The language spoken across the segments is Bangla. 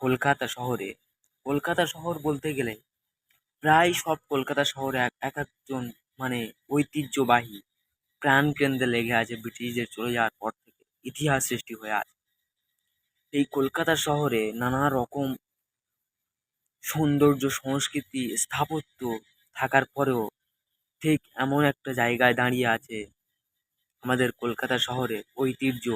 কলকাতা শহরে। কলকাতা শহর বলতে গেলে প্রায় সব কলকাতা শহরে এক এক একজন মানে ঐতিহ্যবাহী প্রাণকেন্দ্রে লেগে আছে ব্রিটিশদের চলে যাওয়ার পর থেকে, ইতিহাস সৃষ্টি হয়ে আছে। এই কলকাতা শহরে নানা রকম সৌন্দর্য, সংস্কৃতি স্থাপত্য থাকার পরেও ঠিক এমন একটা জায়গায় দাঁড়িয়ে আছে আমাদের কলকাতা শহরে ঐতিহ্য,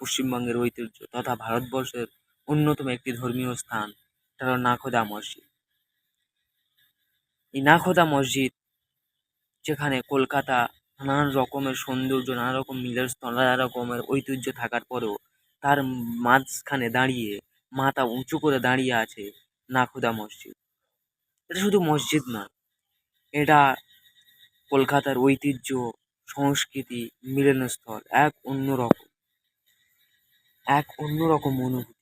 পশ্চিমবঙ্গের ঐতিহ্য তথা ভারতবর্ষের অন্যতম একটি ধর্মীয় স্থান, সেটা হলো নাখোদা মসজিদ। এই নাখোদা মসজিদ, যেখানে কলকাতা নানান রকমের সৌন্দর্য, নানা রকম মিলনস্থল নানা রকমের ঐতিহ্য থাকার পরেও তার মাঝখানে দাঁড়িয়ে, মাথা উঁচু করে দাঁড়িয়ে আছে নাখোদা মসজিদ। এটা শুধু মসজিদ নয় এটা কলকাতার ঐতিহ্য, সংস্কৃতি মিলনস্থল এক অন্যরকম এক অন্যরকম অনুভূতি।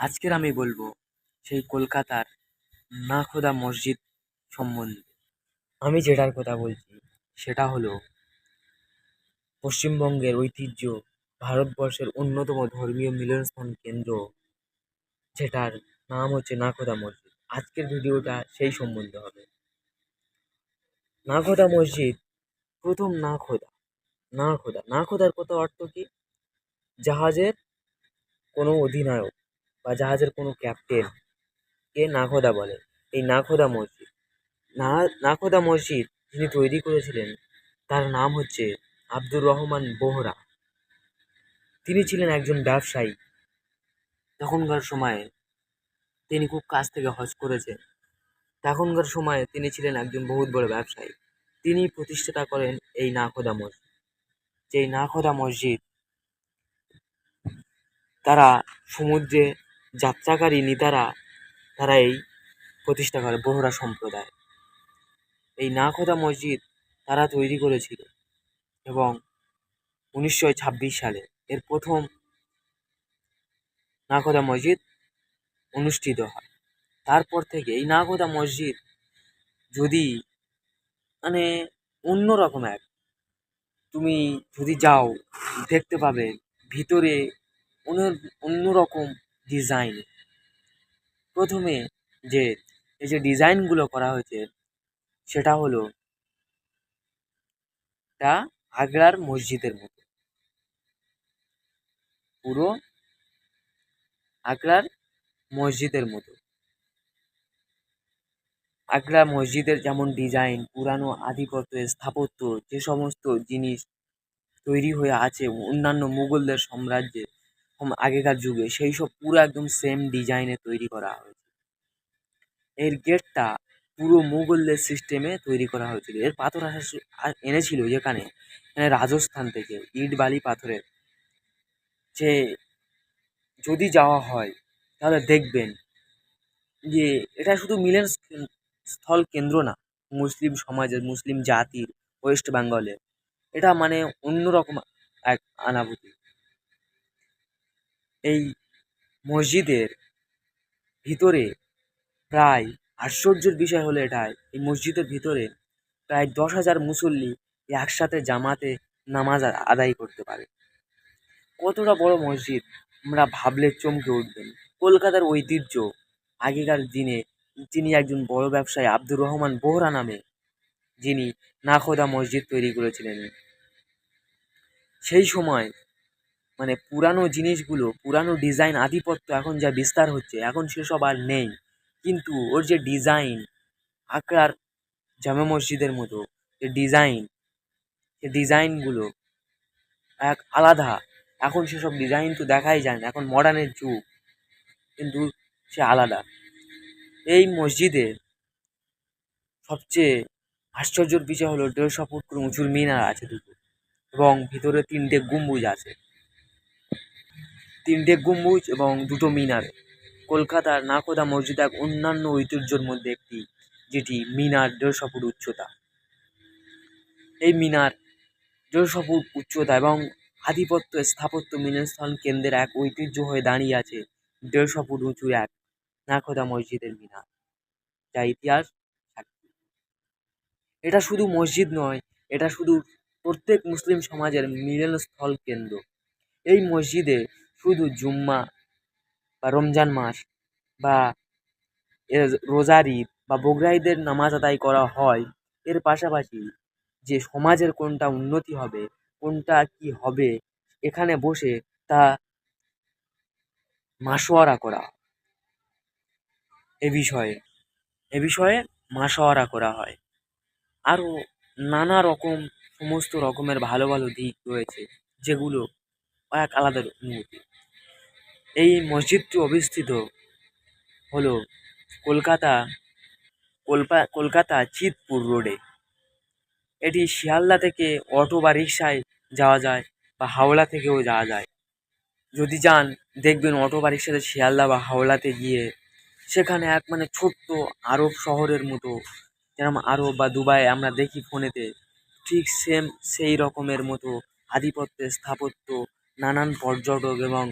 আজকের আমি বলব সেই কলকাতার নাখোদা মসজিদ সম্বন্ধে। আমি যেটার কথা বলছি, সেটা হলো পশ্চিমবঙ্গের ঐতিহ্য ভারতবর্ষের অন্যতম ধর্মীয় মিলনস্থান কেন্দ্র, যেটার নাম হচ্ছে নাখোদা মসজিদ। আজকের ভিডিওটা সেই সম্বন্ধে হবে। নাখোদা মসজিদ প্রথম নাখোদা নাখোদা নাখোদার কত অর্থ কি? জাহাজের কোনো অধিনায়ক বা জাহাজের কোনো ক্যাপ্টেন কে নাখোদা বলে? এই নাখোদা মসজিদ। না, নাখোদা মসজিদ যিনি তৈরি করেছিলেন, তার নাম হচ্ছে আব্দুর রহমান বোহরা। তিনি ছিলেন একজন ব্যবসায়ী। তখনকার সময়ে তিনি খুব কাছ থেকে হজ করেছেন। তখনকার সময়ে তিনি ছিলেন একজন বহুত বড় ব্যবসায়ী। তিনি প্রতিষ্ঠাতা করেন এই নাখোদা মসজিদ। যেই নাখোদা মসজিদ, তারা সমুদ্রে যাত্রাকারী নেতারা তারা এই প্রতিষ্ঠা করে বোহরা সম্প্রদায়। এই নাখোদা মসজিদ তারা তৈরি করেছিল এবং উনিশশো ছাব্বিশ সালে এর প্রথম নাখোদা মসজিদ অনুষ্ঠিত হয়। তারপর থেকে এই নাখোদা মসজিদ যদি মানে অন্যরকম এক, তুমি যদি যাও, দেখতে পাবে ভিতরে অন্য অন্যরকম ডিজাইন প্রথমে যে, এই যে ডিজাইনগুলো করা হয়েছে, সেটা হলো এটা আগ্রার মসজিদের মতো। পুরো আগ্রার মসজিদের মতো। আগ্রা মসজিদের যেমন ডিজাইন পুরানো আধিপত্যের স্থাপত্য, যে সমস্ত জিনিস তৈরি হয়ে আছে, অন্যান্য মুঘলদের সাম্রাজ্যে হম আগেকার যুগে সেই সব পুরো একদম সেম ডিজাইনে তৈরি করা হয়েছে। এর গেটটা পুরো মুঘলদের সিস্টেমে তৈরি করা হয়েছিল। এর পাথর আসা এনেছিল যেখানে রাজস্থান থেকে ইট বালি পাথরের যে যদি যাওয়া হয়, তাহলে দেখবেন যে এটা শুধু মিলন স্থল কেন্দ্র না, মুসলিম সমাজের মুসলিম জাতির, ওয়েস্ট বেঙ্গলে। এটা মানে অন্যরকম এক আনাভূতি। এই মসজিদের ভিতরে প্রায় আশ্চর্যের বিষয় হলো এটাই এই মসজিদের ভিতরে প্রায় দশ হাজার মুসল্লি একসাথে জামাতে নামাজ আদায় করতে পারে। কতটা বড় মসজিদ, আমরা ভাবলে চমকে উঠবেন। কলকাতার ঐতিহ্য আগেকার দিনে তিনি একজন বড় ব্যবসায়ী আব্দুর রহমান বোহরা নামে, যিনি নাখোদা মসজিদ তৈরি করেছিলেন। সেই সময় মানে পুরানো জিনিসগুলো, পুরানো ডিজাইন আধিপত্য এখন যা বিস্তার হচ্ছে, এখন সেসব আর নেই। কিন্তু ওর যে ডিজাইন আগ্রার জামা মসজিদের মতো, যে ডিজাইন সে ডিজাইনগুলো এক আলাদা। এখন সেসব ডিজাইন তো দেখাই যায় না, এখন মডার্নের যুগ, কিন্তু সে আলাদা। এই মসজিদে সবচেয়ে আশ্চর্যের বিষয় হলো দেড়শো ফুট করে উঁচুর মিনার আছে দুটো, এবং ভিতরে তিনটে গম্বুজ আছে। তিনটে গম্বুজ এবং দুটো মিনার। কলকাতার নাকোদা মসজিদ এক অন্যান্য ঐতিহ্যের মধ্যে একটি, যেটি মিনার দেড়শো ফুট উচ্চতা। এই মিনার দেড়শো ফুট উচ্চতা এবং আধিপত্য স্থাপত্য মিলনস্থান কেন্দ্রের এক ঐতিহ্য হয়ে দাঁড়িয়ে আছে দেড়শো ফুট উঁচু এক নাকোদা মসজিদের মিনার, যা ইতিহাস এটা শুধু মসজিদ নয়, এটা শুধু প্রত্যেক মুসলিম সমাজের মিলনস্থল কেন্দ্র। এই মসজিদে শুধু জুম্মা বা রমজান মাস বা রোজার ঈদ বা বকরা ঈদের নামাজ আদায় করা হয়, এর পাশাপাশি যে সমাজের কোনটা উন্নতি হবে, কোনটা কি হবে, এখানে বসে তা মাসোয়ারা করা। এ বিষয়ে এ বিষয়ে মাসোয়ারা করা হয়। আরও নানা রকম সমস্ত রকমের ভালো ভালো দিক রয়েছে, যেগুলো এক আলাদা অনুভূতি। এই মসজিদটি অবস্থিত হলো কলকাতা কলকাতা চিতপুর রোডে এটি শিয়ালদা থেকে অটো বা রিক্সায় যাওয়া যায় বা হাওড়া থেকেও যাওয়া যায়। যদি যান, দেখবেন অটো বা রিক্সাতে শিয়ালদা বা হাওড়াতে গিয়ে সেখানে এক মানে ছোট্ট আরব শহরের মতো যেরকম আরব বা দুবাই আমরা দেখি ফোনেতে, ঠিক সেম সেই রকমের মতো আধিপত্যের স্থাপত্য, নানান পর্যটক এবং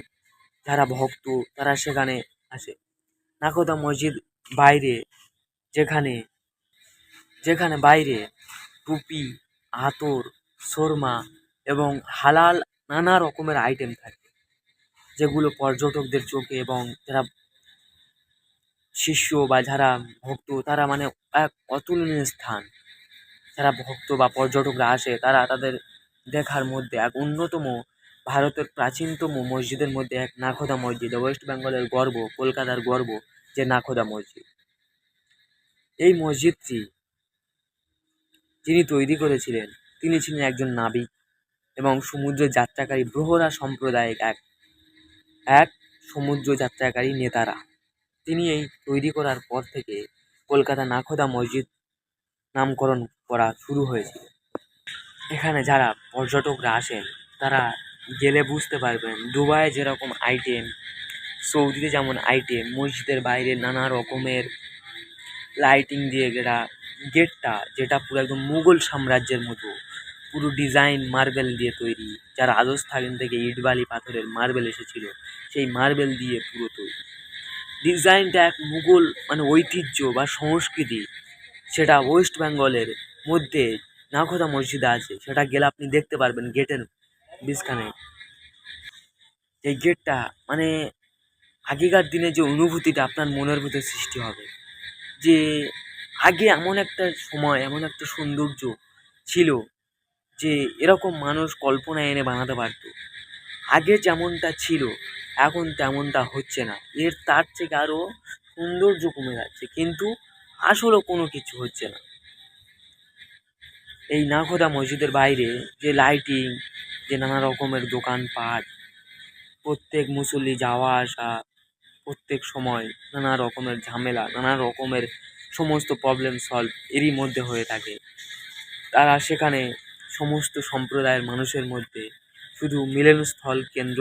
যারা ভক্ত, তারা সেখানে আসে। নাকোদা মসজিদ বাইরে, যেখানে যেখানে বাইরে টুপি আতর সুরমা এবং হালাল নানা রকমের আইটেম থাকে, যেগুলো পর্যটকদের চোখে এবং যারা শিষ্য বা যারা ভক্ত, তারা মানে এক অতুলনীয় স্থান। যারা ভক্ত বা পর্যটকরা আসে, তারা তাদের দেখার মধ্যে এক অন্যতম ভারতের প্রাচীনতম মসজিদের মধ্যে এক নাখোদা মসজিদ ওয়েস্ট বেঙ্গলের গর্ব, কলকাতার গর্ব, যে নাখোদা মসজিদ। এই মসজিদটি যিনি তৈরি করেছিলেন, তিনি ছিলেন একজন নাবিক এবং সমুদ্র যাত্রাকারী ব্রহরা সম্প্রদায়ের এক এক সমুদ্র যাত্রাকারী নেতারা। তিনি এই তৈরি করার পর থেকে কলকাতা নাখোদা মসজিদ নামকরণ করা শুরু হয়েছিল। এখানে যারা পর্যটকরা আসেন, তারা গেলে বুঝতে পারবেন। দুবাইয়ে যেরকম আইটেম, সৌদিতে যেমন আইটেম, মসজিদের বাইরে নানা রকমের লাইটিং দিয়ে ঘেরা গেটটা, যেটা পুরো একদম মুঘল সাম্রাজ্যের মতো, পুরো ডিজাইন মার্বেল দিয়ে তৈরি। যা রাজস্থান থেকে ইটবালি পাথরের মার্বেল এসেছিল, সেই মার্বেল দিয়ে পুরো তৈরি। ডিজাইনটা এক মুঘল মানে ঐতিহ্য বা সংস্কৃতি, সেটা ওয়েস্ট বেঙ্গলের মধ্যে নাখোদা মসজিদে আছে, সেটা গেলে আপনি দেখতে পারবেন গেটের মাঝখানে এই গেটটা মানে আগেকার দিনে যে অনুভূতিটা আপনার মনের ভিতরে সৃষ্টি হবে। যে আগে এমন একটা সময়, এমন একটা সৌন্দর্য ছিল যে এরকম মানুষ কল্পনা এনে বানাতে পারত। আগে যেমনটা ছিল, এখন তেমনটা হচ্ছে না। এর তার থেকে আরও সৌন্দর্য কমে যাচ্ছে, কিন্তু আসলেও কোনো কিছু হচ্ছে না। এই নাখোদা মসজিদের বাইরে যে লাইটিং যে নানা রকমের দোকানপাট, প্রত্যেক মুসল্লি যাওয়া আসা, প্রত্যেক সময় নানা রকমের ঝামেলা, নানা রকমের সমস্ত প্রবলেম সলভ এরই মধ্যে হয়ে থাকে। তারা সেখানে সমস্ত সম্প্রদায়ের মানুষের মধ্যে শুধু মিলনস্থল কেন্দ্র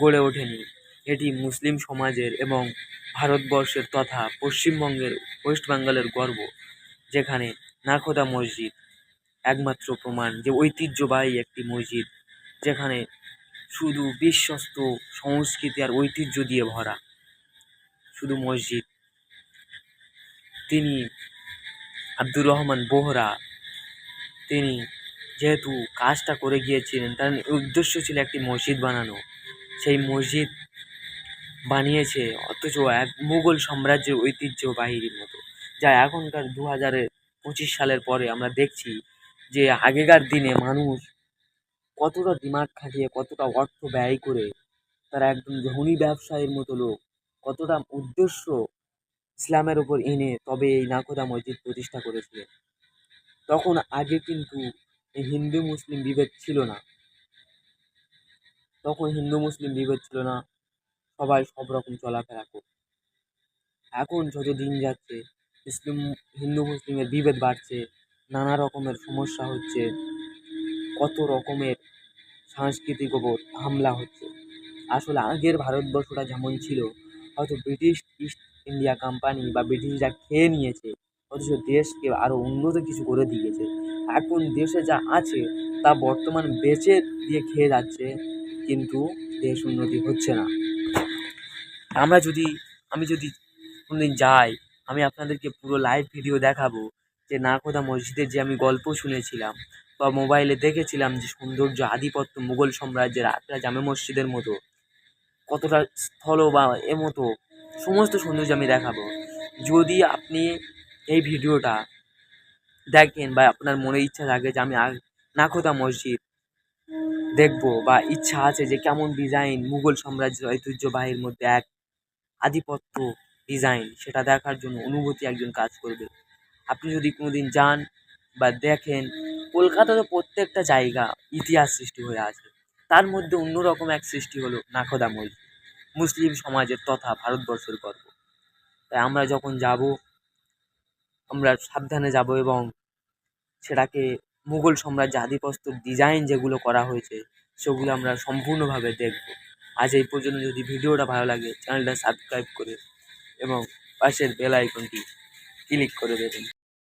গড়ে ওঠেনি। এটি মুসলিম সমাজের এবং ভারতবর্ষের তথা পশ্চিমবঙ্গের, ওয়েস্ট বেঙ্গলের গর্ব, যেখানে নাখোদা মসজিদ একমাত্র প্রমাণ যে ঐতিহ্যবাহী একটি মসজিদ, যেখানে শুধু বিশ্বস্ত সংস্কৃতি আর ঐতিহ্য দিয়ে ভরা। শুধু মসজিদ। তিনি আব্দুর রহমান বোহরা। তিনি যেহেতু কাজটা করে গিয়েছিলেন, তার উদ্দেশ্য ছিল একটি মসজিদ বানানো। সেই মসজিদ বানিয়েছে অথচ এক মুঘল সাম্রাজ্যের ঐতিহ্যবাহীর মতো, যা এখনকার দু হাজারে পঁচিশ সালের পরে আমরা দেখছি যে আগেকার দিনে মানুষ কতটা দিমাগ খাটিয়ে, কতটা অর্থ ব্যয় করে তারা একদম ধনী ব্যবসায়ীর মতো লোক, কতটা উদ্দেশ্য ইসলামের ওপর এনে তবে এই নাকোদা মসজিদ প্রতিষ্ঠা করেছিলেন তখন আগে কিন্তু এই হিন্দু মুসলিম বিভেদ ছিল না। তখন হিন্দু মুসলিম বিভেদ ছিল না, সবাই সব রকম চলাফেরা করত। এখন যত দিন যাচ্ছে, মুসলিম, হিন্দু মুসলিমের বিভেদ বাড়ছে নানা রকমের সমস্যা হচ্ছে, কত রকমের সাংস্কৃতিক ওপর হামলা হচ্ছে। আসলে আগের ভারতবর্ষটা যেমন ছিল, হয়তো ব্রিটিশ ইস্ট ইন্ডিয়া কোম্পানি বা ব্রিটিশরা খেয়ে নিয়েছে, অথচ দেশকে আরও উন্নত কিছু করে দিয়েছে। এখন দেশে যা আছে, তা বর্তমান বেচে দিয়ে খেয়ে যাচ্ছে, কিন্তু দেশ উন্নতি হচ্ছে না। আমরা যদি, আমি যদি কোনোদিন যাই, আমি আপনাদেরকে পুরো লাইভ ভিডিও দেখাবো। যে নাখোদা মসজিদের যে আমি গল্প শুনেছিলাম বা মোবাইলে দেখেছিলাম যে সৌন্দর্য আধিপত্য মুঘল সাম্রাজ্যের আগ্রা জামে মসজিদের মতো, কতটা স্থল বা এ মতো, সমস্ত সৌন্দর্য আমি দেখাবো। যদি আপনি এই ভিডিওটা দেখেন বা আপনার মনে ইচ্ছা থাকে যে আমি নাখোদা মসজিদ দেখব বা ইচ্ছা আছে যে কেমন ডিজাইন মুঘল সাম্রাজ্যের ঐতিহ্যবাহীর মধ্যে এক আধিপত্য ডিজাইন সেটা দেখার জন্য অনুভূতি একজন কাজ করবে। আপনি যদি কোনোদিন যান বা দেখেন কলকাতাতে প্রত্যেকটা জায়গা ইতিহাস সৃষ্টি হয়ে আছে তার মধ্যে অন্যরকম এক সৃষ্টি হলো নাখোদা মসজিদ। মুসলিম সমাজের তথা ভারতবর্ষের গর্ব। তাই আমরা যখন যাব, আমরা সাবধানে যাব এবং সেটাকে মুঘল সাম্রাজ্যে আধিপত্য ডিজাইন যেগুলো করা হয়েছে, সেগুলো আমরা সম্পূর্ণভাবে দেখব। আজ এই পর্যন্ত যদি ভিডিওটা ভালো লাগে, চ্যানেলটা সাবস্ক্রাইব করে এবং পাশের বেল আইকনটি ক্লিক করে দেবেন।